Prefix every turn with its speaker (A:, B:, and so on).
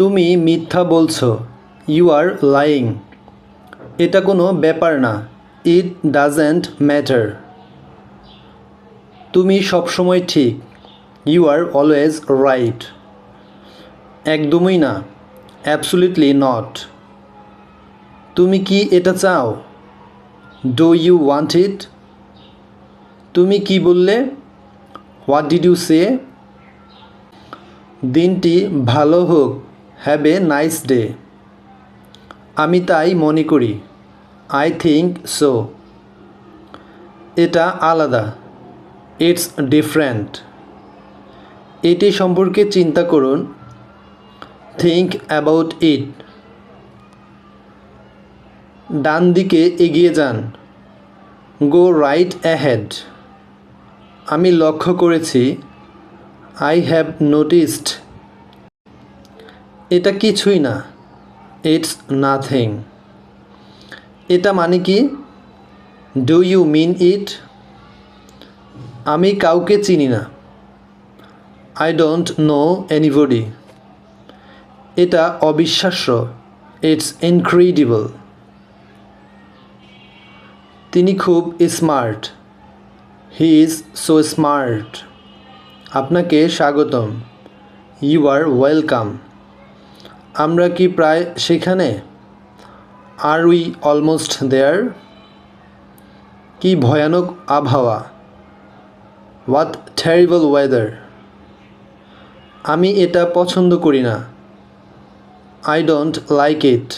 A: তুমি মিথ্যা বলছো। ইউ আর লাইং এটা কোনো ব্যাপার না। ইট ডাজেন্ট ম্যাটার তুমি সবসময় ঠিক। ইউ আর অলওয়েজ রাইট একদমই না। অ্যাবসুলিটলি নট তুমি কি এটা চাও? ডো ইউ ওয়ান্ট ইট তুমি কি বললে? হোয়াট ডিড ইউ সে দিনটি ভালো হোক। হ্যাভ এ নাইস ডে আমি তাই মনে করি। আই থিঙ্ক সো এটা আলাদা। ইটস ডিফারেন্ট এটি সম্পর্কে চিন্তা করুন। থিঙ্ক অ্যাবাউট ইট ডান দিকে এগিয়ে যান। গো রাইট অ্যাহেড আমি লক্ষ্য করেছি। আই হ্যাভ নোটিসড এটা কিছুই না। ইটস নাথিং এটা মানে কি? ডু ইউ মিন ইট আমি কাউকে চিনি না। আই ডোন্ট নো এনিবডি এটা অবিশ্বাস্য। ইটস ইনক্রেডিবল তিনি খুব smart he is so smart আপনাকে স্বাগতম। ইউ আর ওয়েলকাম আমরা কি প্রায় সেখানে? আর উই অলমোস্ট দেয়ার কি ভয়ানক আবহাওয়া? হোয়াট টেরিবল ওয়েদার আমি এটা পছন্দ করি না। I don't like it